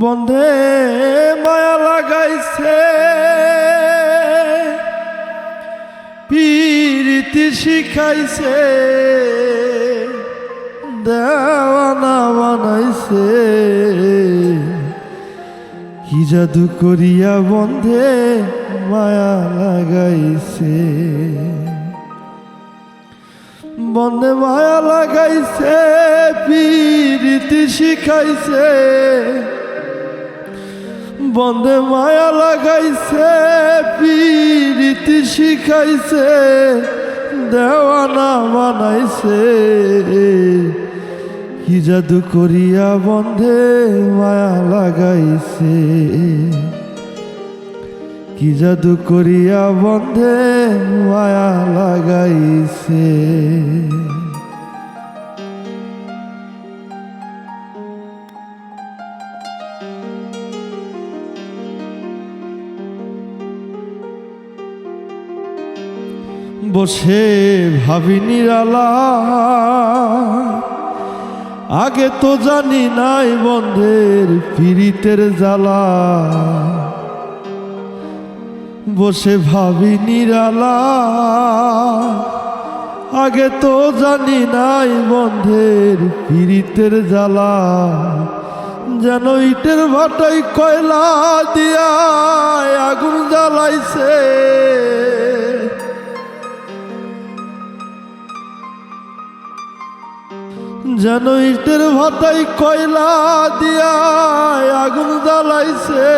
বন্ধে মায়া লাগাইছে। পীরিতি শিখাইছে। দেওয়ানা বানাইছে। কি জাদু করিয়া বন্ধে মায়া লাগাইছে। বন্ধে মায়া লাগাইছে, পীরিতি শিখাইছে। বন্ধে মায়া লাগাইছে, পীরিতি শিখাইছে, দেওয়ানা বানাইছে। কি জাদু করিয়া বন্ধে মায়া লাগাইছে। কি জাদু করিয়া বন্ধে মায়া লাগাইছে। বসে ভাবি নিরালা আগে তো জানি নাই বন্ধের পীড়িতের জ্বালা। বসে ভাবি নিরালা আগে তো জানি নাই বন্ধের পীড়িতের জ্বালা। যেন ইটের ভাটাই কয়লা দিয়া আগুন জ্বালাইছে। যেন ইটের ভাটাই কয়লা দিয়া আগুন জ্বালাইছে,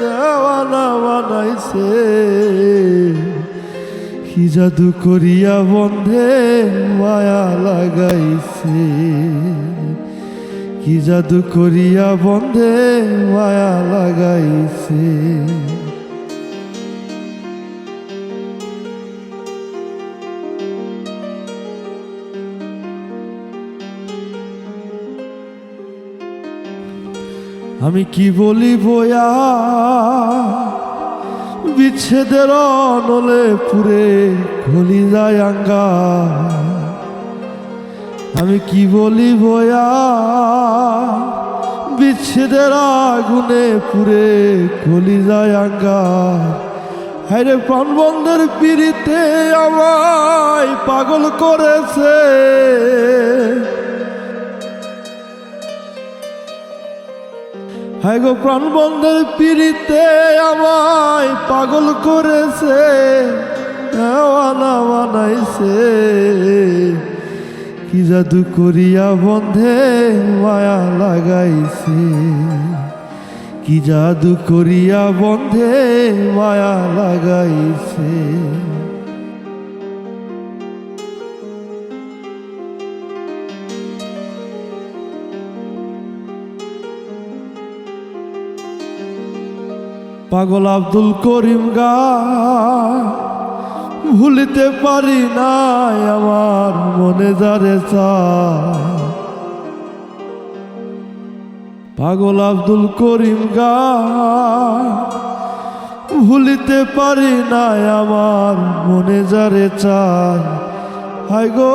দেওয়ানা বানাইছে। কি জাদু করিয়া বন্ধে মায়া লাগাইছে। কি জাদু করিয়া বন্ধে মায়া লাগাইছে। আমি কি বলি বয়া বিচ্ছেদের নলে পুরে খলি যায় আঙ্গা। আমি কি বলি বয়া বিচ্ছেদের আগুনে পুরে খলি যায় আঙ্গা। হাইরে প্রাণবন্ধের পিড়িতে আমায় পাগল করেছে। হায় গো প্রাণবন্ধের পিড়িতে আমায় পাগল করেছে বানাইছে কি জাদু করিয়া বন্ধে মায়া লাগাইছে, কি জাদু করিয়া বন্ধে মায়া লাগাইছে। পাগল আব্দুল করিম গা, ভুলিতে পারি নাই আমার মনে যারে পাগল আব্দুল করিম গা, ভুলিতে পারি নাই আমার মনে যারে চায়। হাই গো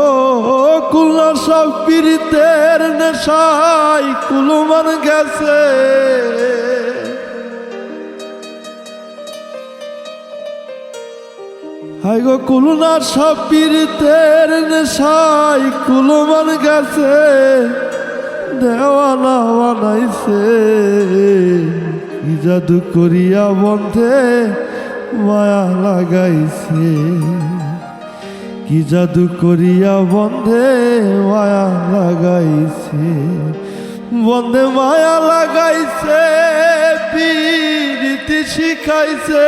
কুলনার সব পীড়িতের নেশাই কুলমান গেছে। হাই গো, কুলনার সব পীড়িতের নেশাই কুলমান গেছে, দেওয়ানা বানাইছে। কি করিয়া বন্ধে মায়া লাগাইছে। কি জাদু করিয়া বন্ধে মায়া লাগাইছে। বন্ধে মায়া লাগাইছে, পীড়িতি শিখাইছে।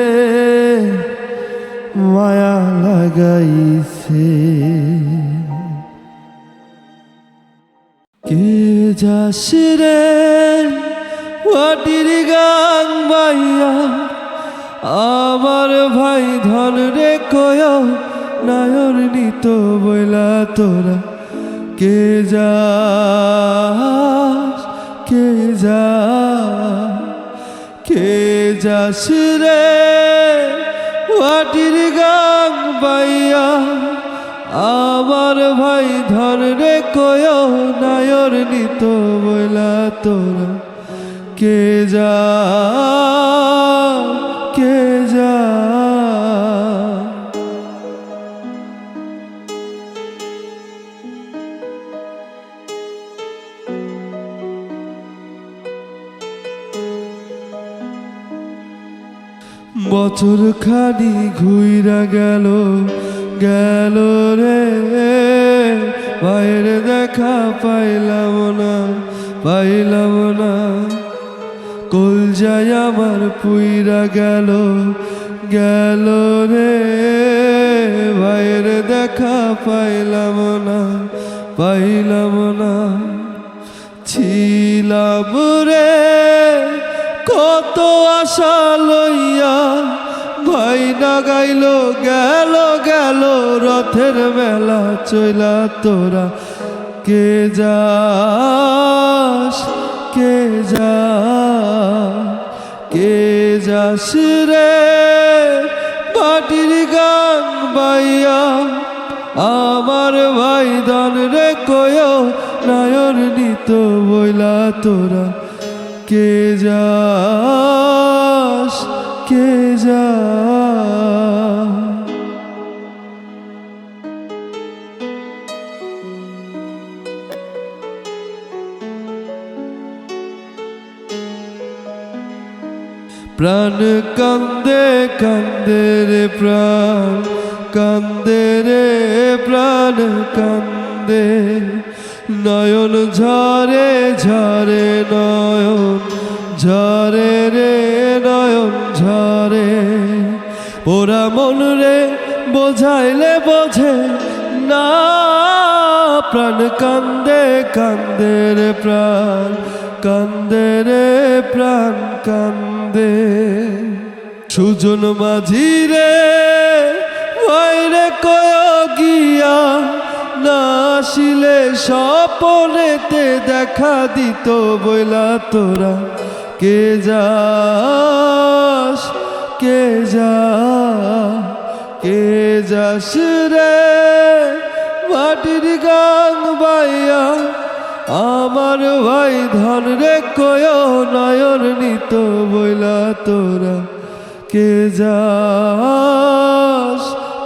মায়া লাগাইছে। কে যাস রে মাটির গান বাইয়া? আমার ভাই ধন রে কয়, নায়র নিত বইলা তোরা। কে যা কে যা কে যাস রে মাটির গাং বাইয়া, আমার ভাই ধর রে কয় নায়র নিত বইলা তোরা। কে যা কে যা। বছর খানি ঘুইরা গেল গেল রে। বাইরে দেখা পাইলাম না পাইলাম না। কল যায় আমার পুইরা গেল গেল রে। বাইরে দেখা পাইলাম না পাইলাম না। ছিলাম রে। কত আশা লইয়া ভাই না গাইল গেল গেল, রথের মেলা চইলা তোরা। কে যাস, কে যা কে যাস রে? মাটির গান বাইয়া আমার ভাই দান রে, কয় নায়র নিত বইলা তোরা। কে যাস কে যা প্রাণ কান্দে কান্দে রে প্রাণ কান্দে রে প্রাণ কান্দে। নয়ন ঝরে ঝরে নয়ন, ঝরে রে নয়ন, ঝরে। ওরা মন রে, বোঝাইলে বোঝে না, প্রাণ কান্দে কান্দে রে প্রাণ, কান্দে রে প্রাণ, কান্দে। সুজন মাঝি রে আসিলে স্বপনেতে দেখা দিত বইলা তোরা। কে যাস, কে যা কে যাস রে? মাটির গান বাইয়া আমার ভাই ধন রে, কয় নয়ন নিত বইলা তোরা। কে যাস,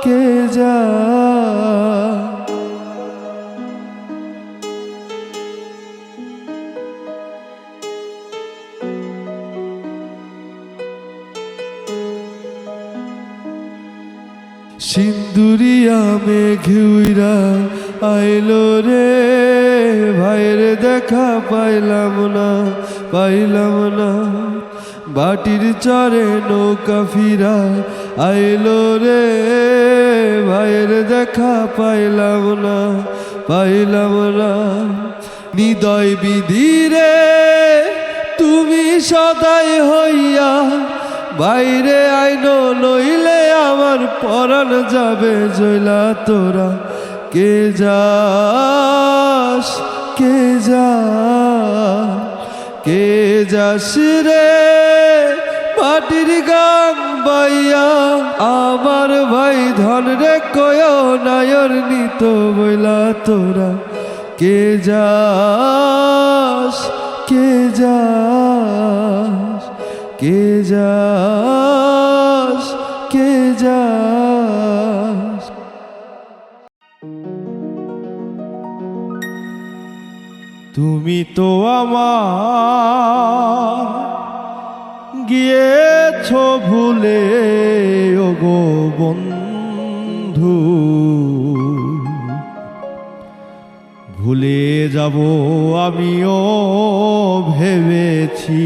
কে যা সিন্দুরিয়া মেঘুইরা আইলো রে। ভাইয়ের দেখা পাইলাম না পাইলাম না। বাটির চরে নৌকা ফিরা আইলো রে। ভাইয়ের দেখা পাইলাম না পাইলাম না। নিদয় বিধিরে তুমি সদাই হইয়া বাইরে আইনো নইলে আমার পরাণ যাবে জইলা তোরা। কে যাস, কে যা কে যাস রে? মাটির গান বাইয়া, আমার ভাই ধন রে, কয় নায়র নিত বইলা তোরা। কে যাস কে যাস কে যাস কে যাস? তুমি তো আমার গিয়েছ ভুলে, ওগো বন্ধু। ভুলে যাব আমিও ভেবেছি।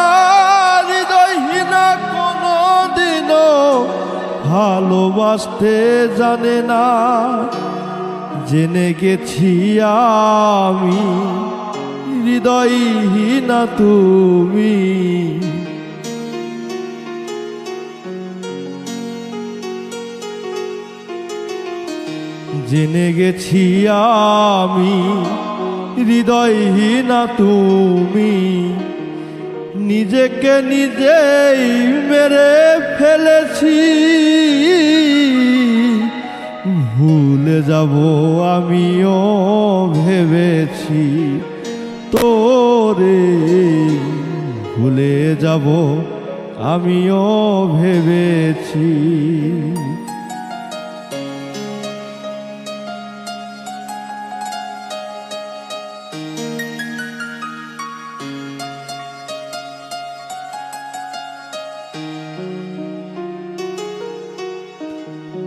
ভালোবাসতে জানে না। জেনে গেছি আমি হৃদয়হীনা তুমি। জেনে গেছি আমি হৃদয়হীনা তুমি। নিজেকে নিজেই মেরে ফেলেছি। ভুলে যাব আমিও ভেবেছি তোরে। ভুলে যাব আমিও ভেবেছি।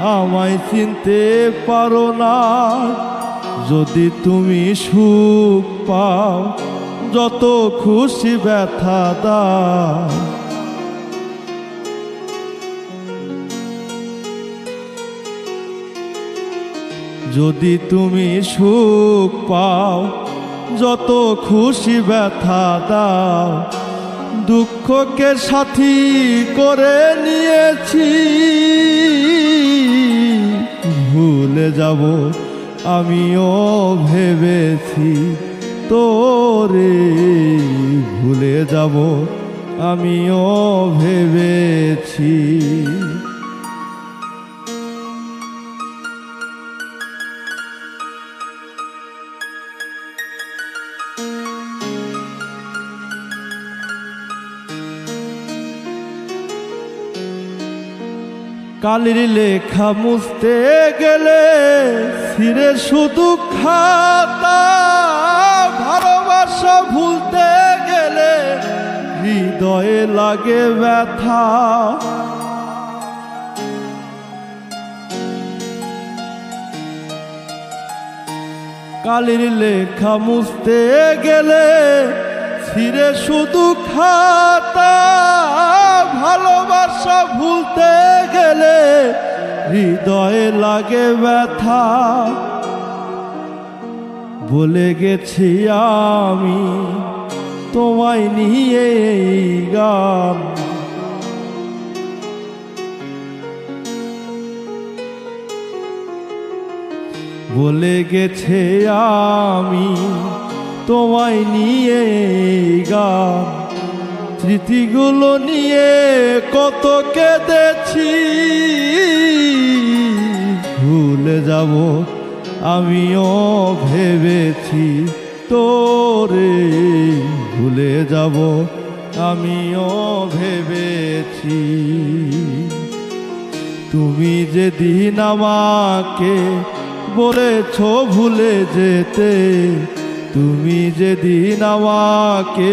আমায় চিনতে পারো না। যদি তুমি সুখ পাও, যত খুশি ব্যথা দাও। যদি তুমি সুখ পাও, যত খুশি ব্যথা দাও। দুঃখকে সাথী করে নিয়েছি। ভুলে যাব আমিও ভেবেছি তোরে ভুলে যাব আমিও ভেবেছি। কালির লেখা মুছতে গেলে সিরে শুধু খাতা, ভালোবাসা ভুলতে গেলে হৃদয়ে লাগে ব্যথা। কালির লেখা মুছতে গেলে ছিঁড়ে শুধু খাতা ভালোবাসা ভুলতে গেলে হৃদয়ে লাগে ব্যথা। বলে গেছি আমি তোমায় নিয়ে এই গান। বলে গেছে আমি তোমায় নিয়ে গান। স্মৃতিগুলো নিয়ে কত কেঁদেছি। ভুলে যাব, আমিও ভেবেছি তোরে। ভুলে যাব, আমিও ভেবেছি। তুমি যেদিন আমাকে বলেছ ভুলে যেতে, তুমি যেদিন আমাকে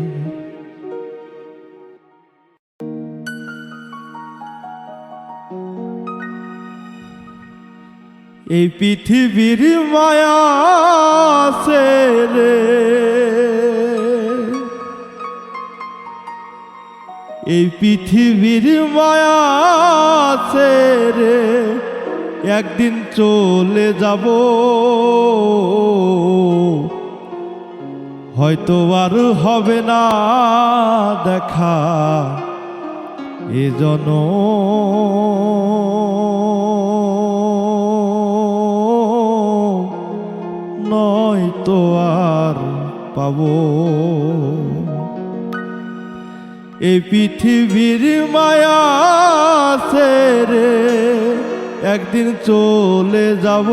এই পৃথিবীর মায়া রে। এই পৃথিবীর মায়া রে। একদিন চলে যাব। হয়তো আর হবে না দেখা। এজন নয় তো আর পাবো। এই পৃথিবীর মায়া রে একদিন চলে যাব।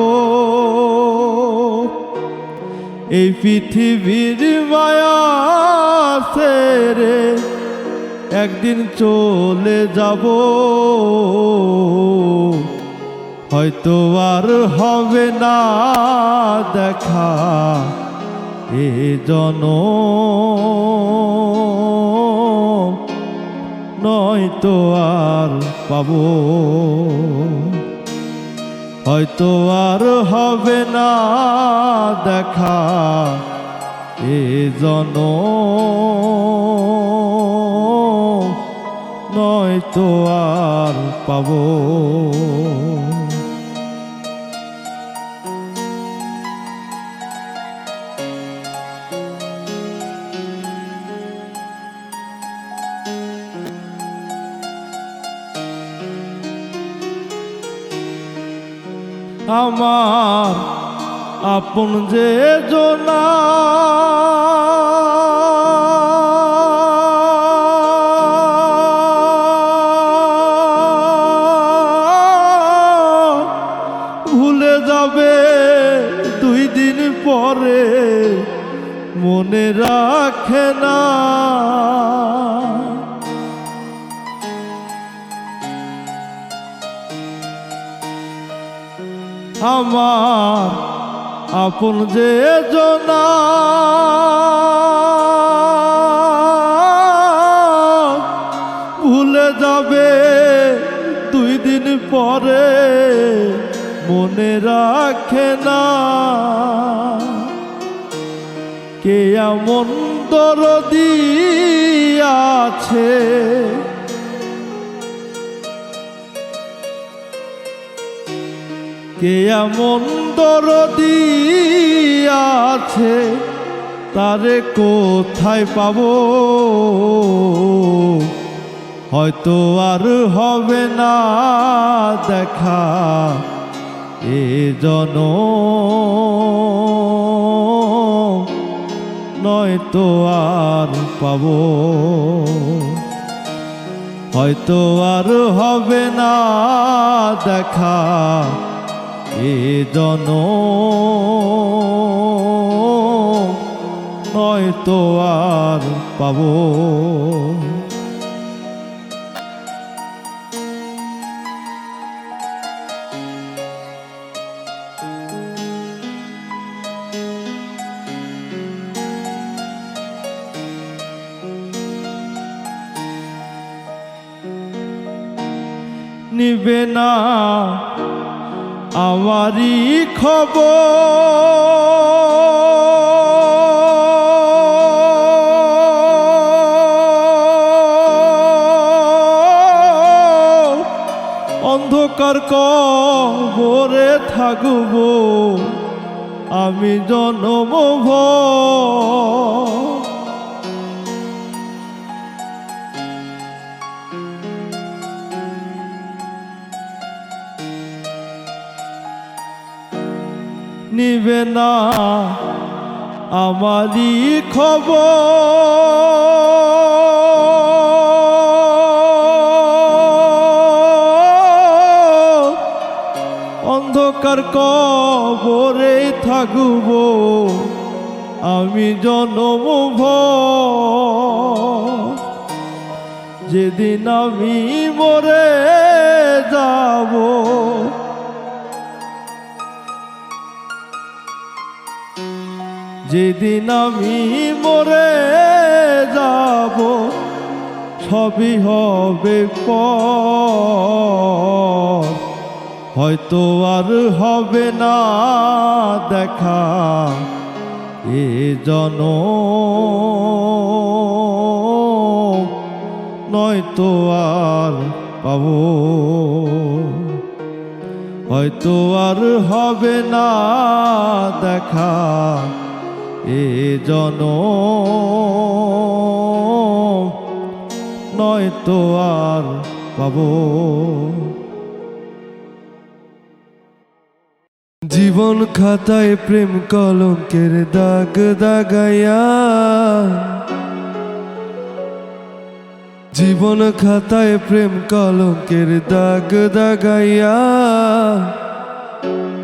এই পৃথিবীর মায়া রে একদিন চলে যাব। হয়তো আর হবে না দেখা এ জন। নয়তো আর পাব। হয়তো আর হবে না দেখা এ জন। নয়তো আর পাবো। আমার আপন যে জনা আপন যে জনা। ভুলে যাবে দুই দিন পরে, মনে রাখে না। কে এমন দরদি আছে? কে এমন দরদি আছে? তারে কোথায় পাব? হয়তো আর হবে না দেখা এ জন। নয়তো আর পাব। হয়তো আর হবে না দেখা এ জন নয়তো আর পাব। নিবে না আমারই খবর। অন্ধকার কবরে থাকব আমি জনম নিবে না আমারই খবর। অন্ধকার কবরে থাকব আমি জনম যেদিন আমি মরে যাব যেদিন আমি মরে যাব, সবই হবে পর। হয়তো আর হবে না দেখা এ জন। নয়তো আর পাবো। হয়তো আর হবে না দেখা এ জন নয়তো আর পাবো। জীবন খাতায় প্রেম কলঙ্কের দাগ দাগাইয়া জীবন খাতায় প্রেম কলঙ্কের দাগ দাগাইয়া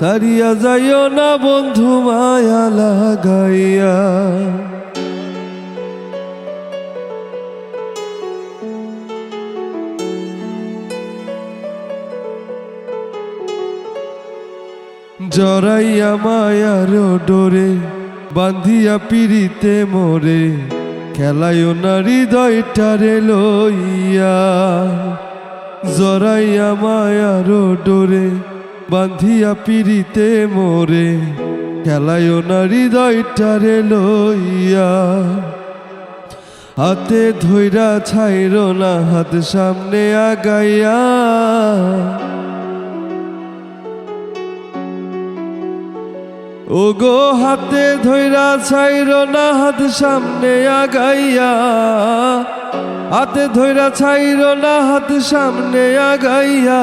তাড়িয়া যাইও না বন্ধু মায়া লাগাইয়া। জড়াইয়া মায়ার ডোরে বান্ধিয়া পিড়িতে মোরে খেলায়ও না হৃদয়টারে লইয়া। জড়াইয়া মায়ার ডোরে বান্ধিয়া পিড়িতে মোরে খেলায়ও না হৃদয়টারে লইয়া। হাতে ধৈরা ছাইর না, হাত সামনে আগাইয়া। ও গো হাতে ধৈরা ছাইর না, হাত সামনে আগাইয়া। হাতে ধৈরা ছাইর না, হাত সামনে আগাইয়া।